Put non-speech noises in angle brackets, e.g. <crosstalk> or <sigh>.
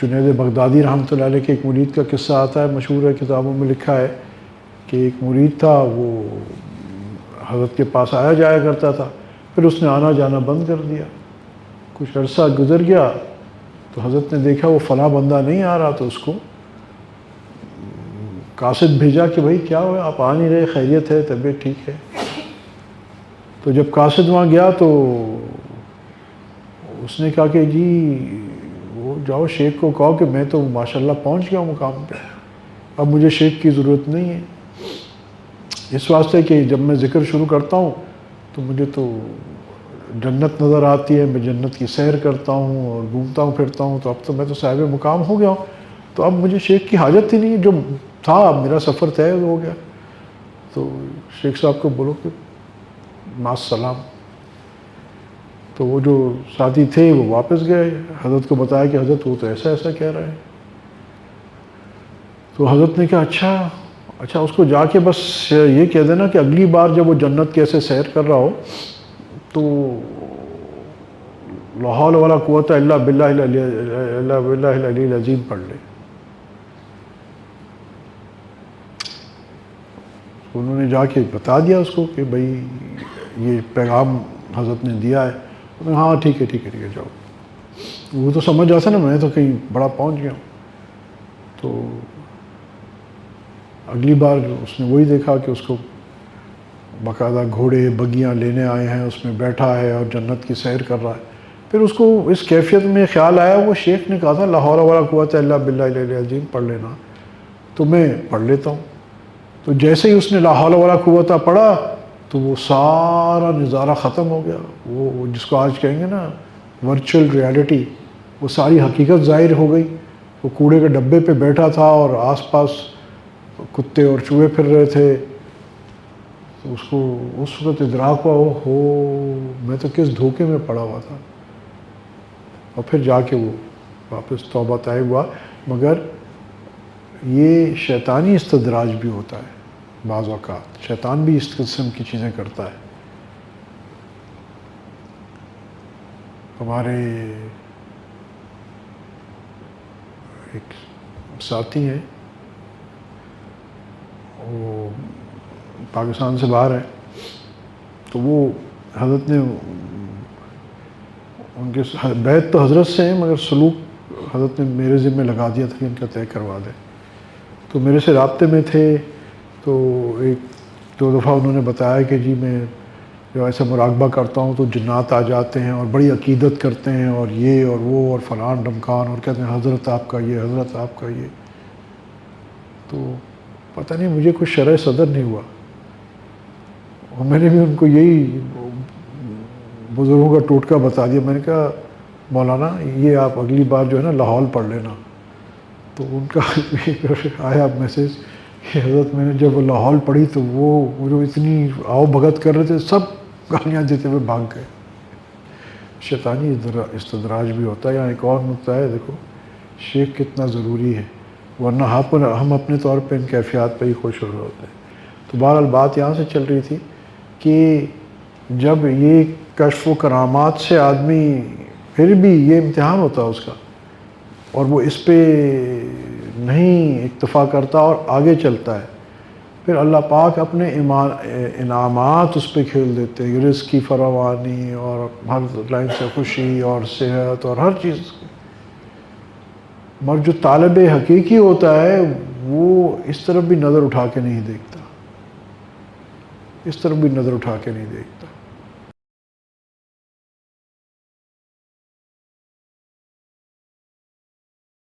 Junaid Baghdadi रहमत के एक मुरीद का किस्सा आता है, मशहूर है, किताबों में लिखा है कि एक मुरीद था, वो हज़रत के पास आया, जाया करता था, फिर उसने आना जाना बंद कर दिया। कुछ अरसा गुजर गया तो हज़रत ने देखा वो फ़ला बंदा नहीं आ रहा तो उसको कासिद भेजा कि भाई क्या हुआ, आप आ नहीं रहे, खैरियत है, तबीयत ठीक है। तो जब कासिद वहाँ गया तो उसने कहा कि जी जाओ, शेख को कहो कि मैं तो माशाल्लाह पहुँच गया हूँ मुकाम पे। अब मुझे शेख की ज़रूरत नहीं है। इस वास्ते कि जब मैं ज़िक्र शुरू करता हूँ तो मुझे तो जन्नत नज़र आती है, मैं जन्नत की सैर करता हूँ और घूमता हूँ, फिरता हूँ तो अब तो मैं तो साहिब मुकाम हो गया हूँ। तो अब मुझे शेख की हाजत ही नहीं जो था, अब मेरा सफ़र तय हो गया। तो शेख साहब को बोलो कि सलाम। तो वो जो साथी थे, वो वापस गए। हज़रत को बताया कि हज़रत, वो तो ऐसा ऐसा कह रहा है। तो हज़रत ने कहा अच्छा अच्छा उसको जाके बस ये कह देना कि अगली बार जब वो जन्नत के ऐसे सैर कर रहा हो तो लाहौल वाला कुत बिल्लाजीम पढ़ ले। उन्होंने जाके बता दिया उसको कि भाई, ये पैगाम हज़रत ने दिया है। तो हाँ ठीक है ठीक है ठीक है, जाओ। वो तो समझ जाता ना मैं तो कहीं बड़ा पहुँच गया। तो अगली बार उसने वही देखा कि उसको बाकायदा घोड़े, बगियाँ लेने आए हैं, उसमें बैठा है और जन्नत की सैर कर रहा है। फिर उसको इस कैफियत में ख्याल आया, वो शेख ने कहा था, लाहौर वाला कुत अल्लाह बिल्लाजीम पढ़ लेना। तो मैं पढ़ लेता हूँ। तो जैसे ही उसने लाहौल वाला कुता पढ़ा तो वो सारा नज़ारा ख़त्म हो गया। वो जिसको आज कहेंगे ना वर्चुअल रियलिटी वो सारी हकीकत ज़ाहिर हो गई। वो कूड़े के डब्बे पे बैठा था और आसपास कुत्ते और चूहे फिर रहे थे। तो उसको, उस वक्त इदराक हुआ हो मैं तो किस धोखे में पड़ा हुआ था। और फिर जाके वो वापस तौबा तय हुआ। मगर ये शैतानी इस्तदराज भी होता है। बाज़ात शैतान भी इस किस्म की चीज़ें करता है। हमारे एक साथी हैं। वो पाकिस्तान से बाहर है। तो वो हज़रत ने उनके बैत तो हज़रत से हैं, मगर सलूक हज़रत ने मेरे ज़िम्मे लगा दिया था कि इनका तय करवा दें। तो मेरे से रबते में थे तो एक दो दफ़ा उन्होंने बताया कि जी मैं जो ऐसा मुराकबा करता हूँ तो जन्नात आ जाते हैं और बड़ी अकीदत करते हैं और ये और वो और फ़लान डमकान और कहते हैं, हज़रत आपका ये, हज़रत आपका ये। तो पता नहीं, मुझे कुछ शरह सदर नहीं हुआ। और मैंने भी उनको यही बुज़ुर्गों का टोटका बता दिया। मैंने कहा, मौलाना, ये आप अगली बार जो है ना, लाहौल पढ़ लेना। तो उनका <laughs> आया मैसेज हज़रत मैंने जब लाहौल पढ़ी तो वो जो इतनी आओ भगत कर रहे थे, सब गालियाँ देते हुए भाग गए। शैतानी इस्तदराज भी होता है। यहाँ एक और नुकता है, देखो, शेख कितना ज़रूरी है, वरना हम हम अपने तौर पे इन कैफियात पे ही खुश हो रहे होते। हैं तो बहरहाल बात यहाँ से चल रही थी कि जब ये कशफ व करामात से आदमी फिर भी ये इम्तहान होता है उसका, और वो इस पर नहीं इतफ़ा करता और आगे चलता है। फिर अल्लाह पाक अपने ईमान, इनामात उस पर खेल देते हैं। रिस्क की फरावानी और हर लाइन से खुशी और सेहत और हर चीज़। मगर जो तालब हकीकी होता है, वो इस तरफ़ भी नज़र उठा के नहीं देखता। इस तरफ़ भी नज़र उठा के नहीं देखता।